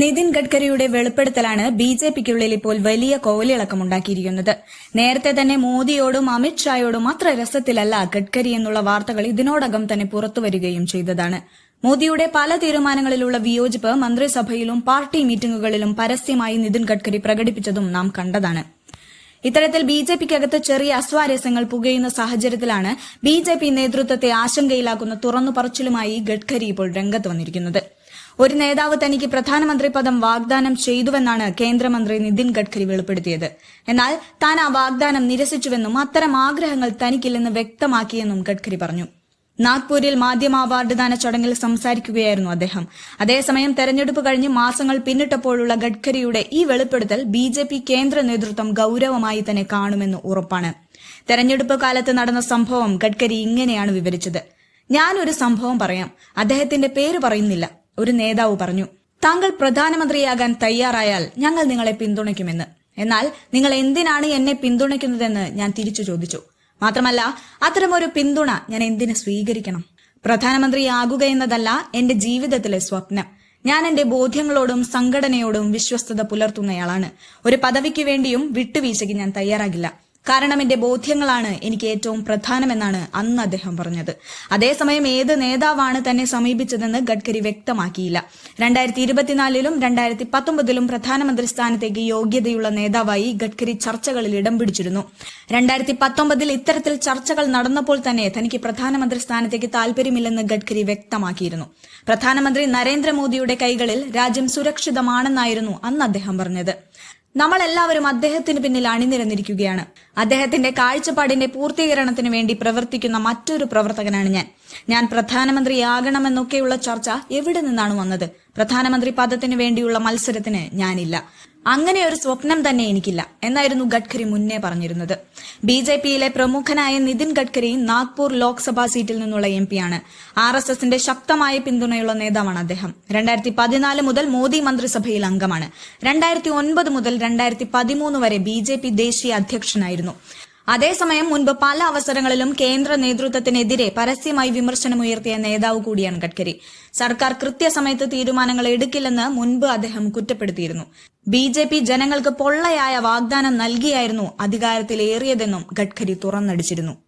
നിതിൻ ഗഡ്കരിയുടെ വെളിപ്പെടുത്തലാണ് B J പിക്കുള്ളിൽ ഇപ്പോൾ വലിയ കോലിളക്കമുണ്ടാക്കിയിരിക്കുന്നത് നേരത്തെ തന്നെ മോദിയോടും അമിത്ഷായോടും അത്ര രസത്തിലല്ല ഗഡ്കരി എന്നുള്ള വാർത്തകൾ ഇതിനോടകം തന്നെ പുറത്തുവരികയും ചെയ്തതാണ്. മോദിയുടെ പല തീരുമാനങ്ങളിലുള്ള വിയോജിപ്പ് മന്ത്രിസഭയിലും പാർട്ടി മീറ്റിംഗുകളിലും പരസ്യമായി നിതിൻ ഗഡ്കരി പ്രകടിപ്പിച്ചതും നാം കണ്ടതാണ്. ഇത്തരത്തിൽ ബി ജെ പിക്കകത്ത് ചെറിയ അസ്വാരസ്യങ്ങൾ പുകയുന്ന സാഹചര്യത്തിലാണ് ബി ജെ പി നേതൃത്വത്തെ ആശങ്കയിലാക്കുന്ന തുറന്നുപറച്ചിലുമായി ഗഡ്കരി ഇപ്പോൾ രംഗത്ത് വന്നിരിക്കുന്നത്. ഒരു നേതാവ് തനിക്ക് പ്രധാനമന്ത്രി പദം വാഗ്ദാനം ചെയ്തുവെന്നാണ് കേന്ദ്രമന്ത്രി നിതിൻ ഗഡ്കരി വെളിപ്പെടുത്തിയത്. എന്നാൽ താൻ ആ വാഗ്ദാനം നിരസിച്ചുവെന്നും അത്തരം ആഗ്രഹങ്ങൾ തനിക്കില്ലെന്ന് വ്യക്തമാക്കിയെന്നും ഗഡ്കരി പറഞ്ഞു. നാഗ്പൂരിൽ മാധ്യമ അവാർഡ് ദാന ചടങ്ങിൽ സംസാരിക്കുകയായിരുന്നു അദ്ദേഹം. അതേസമയം തെരഞ്ഞെടുപ്പ് കഴിഞ്ഞ് മാസങ്ങൾ പിന്നിട്ടപ്പോഴുള്ള ഗഡ്കരിയുടെ ഈ വെളിപ്പെടുത്തൽ ബി ജെ പി കേന്ദ്ര നേതൃത്വം ഗൌരവമായി തന്നെ കാണുമെന്ന് ഉറപ്പാണ്. തെരഞ്ഞെടുപ്പ് കാലത്ത് നടന്ന സംഭവം ഗഡ്കരി ഇങ്ങനെയാണ് വിവരിച്ചത്. ഞാനൊരു സംഭവം പറയാം. അദ്ദേഹത്തിന്റെ പേര് പറയുന്നില്ല. ഒരു നേതാവ് പറഞ്ഞു താങ്കൾ പ്രധാനമന്ത്രിയാകാൻ തയ്യാറായാൽ ഞങ്ങൾ നിങ്ങളെ പിന്തുണയ്ക്കുമെന്ന്. എന്നാൽ നിങ്ങൾ എന്തിനാണ് എന്നെ പിന്തുണയ്ക്കുന്നതെന്ന് ഞാൻ തിരിച്ചു ചോദിച്ചു. മാത്രമല്ല അത്തരമൊരു പിന്തുണ ഞാൻ എന്തിനു സ്വീകരിക്കണം? പ്രധാനമന്ത്രിയാകുക എന്നതല്ല എന്റെ ജീവിതത്തിലെ സ്വപ്നം. ഞാൻ എന്റെ ബോധ്യങ്ങളോടും സംഘടനയോടും വിശ്വസ്തത പുലർത്തുന്നയാളാണ്. ഒരു പദവിക്ക് വേണ്ടിയും വിട്ടുവീഴ്ചയ്ക്ക് ഞാൻ തയ്യാറാകില്ല. കാരണം എന്റെ ബോധ്യങ്ങളാണ് എനിക്ക് ഏറ്റവും പ്രധാനമെന്നാണ് അന്ന് അദ്ദേഹം പറഞ്ഞത്. അതേസമയം ഏത് നേതാവാണ് തന്നെ സമീപിച്ചതെന്ന് ഗഡ്കരി വ്യക്തമാക്കിയില്ല. രണ്ടായിരത്തി ഇരുപത്തിനാലിലും രണ്ടായിരത്തി പത്തൊമ്പതിലും പ്രധാനമന്ത്രി സ്ഥാനത്തേക്ക് യോഗ്യതയുള്ള നേതാവായി ഗഡ്കരി ചർച്ചകളിൽ ഇടം പിടിച്ചിരുന്നു. രണ്ടായിരത്തി പത്തൊമ്പതിൽ ഇത്തരത്തിൽ ചർച്ചകൾ നടന്നപ്പോൾ തന്നെ തനിക്ക് പ്രധാനമന്ത്രി സ്ഥാനത്തേക്ക് താൽപര്യമില്ലെന്ന് ഗഡ്കരി വ്യക്തമാക്കിയിരുന്നു. പ്രധാനമന്ത്രി നരേന്ദ്രമോദിയുടെ കൈകളിൽ രാജ്യം സുരക്ഷിതമാണെന്നായിരുന്നു അന്ന് അദ്ദേഹം പറഞ്ഞത്. നമ്മളെല്ലാവരും അദ്ദേഹത്തിന് പിന്നിൽ അണിനിരന്നിരിക്കുകയാണ്. അദ്ദേഹത്തിന്റെ കാഴ്ചപ്പാടിന്റെ പൂർത്തീകരണത്തിന് വേണ്ടി പ്രവർത്തിക്കുന്ന മറ്റൊരു പ്രവർത്തകനാണ് ഞാൻ. ഞാൻ പ്രധാനമന്ത്രിയാകണമെന്നൊക്കെയുള്ള ചർച്ച എവിടെ നിന്നാണ് വന്നത്? പ്രധാനമന്ത്രി പദത്തിന് വേണ്ടിയുള്ള മത്സരത്തിന് ഞാനില്ല. അങ്ങനെ ഒരു സ്വപ്നം തന്നെ എനിക്കില്ല എന്നായിരുന്നു ഗഡ്കരി മുന്നേ പറഞ്ഞിരുന്നത്. ബി ജെ പിയിലെ പ്രമുഖനായ നിതിൻ ഗഡ്കരി നാഗ്പൂർ ലോക്സഭാ സീറ്റിൽ നിന്നുള്ള എം പിയാണ്. ആർ എസ് എസിന്റെ ശക്തമായ പിന്തുണയുള്ള നേതാവാണ് അദ്ദേഹം. രണ്ടായിരത്തി പതിനാല് മുതൽ മോദി മന്ത്രിസഭയിൽ അംഗമാണ്. രണ്ടായിരത്തി ഒൻപത് മുതൽ രണ്ടായിരത്തി പതിമൂന്ന് വരെ ബി ജെ പി ദേശീയ അധ്യക്ഷനായിരുന്നു. അതേസമയം മുൻപ് പല അവസരങ്ങളിലും കേന്ദ്ര നേതൃത്വത്തിനെതിരെ പരസ്യമായി വിമർശനമുയർത്തിയ നേതാവ് കൂടിയാണ് ഗഡ്കരി. സർക്കാർ കൃത്യസമയത്ത് തീരുമാനങ്ങൾ എടുക്കില്ലെന്ന് മുൻപ് അദ്ദേഹം കുറ്റപ്പെടുത്തിയിരുന്നു. ബി ജെ പി ജനങ്ങൾക്ക് പൊള്ളയായ വാഗ്ദാനം നൽകിയായിരുന്നു അധികാരത്തിലേറിയതെന്നും ഗഡ്കരി തുറന്നടിച്ചിരുന്നു.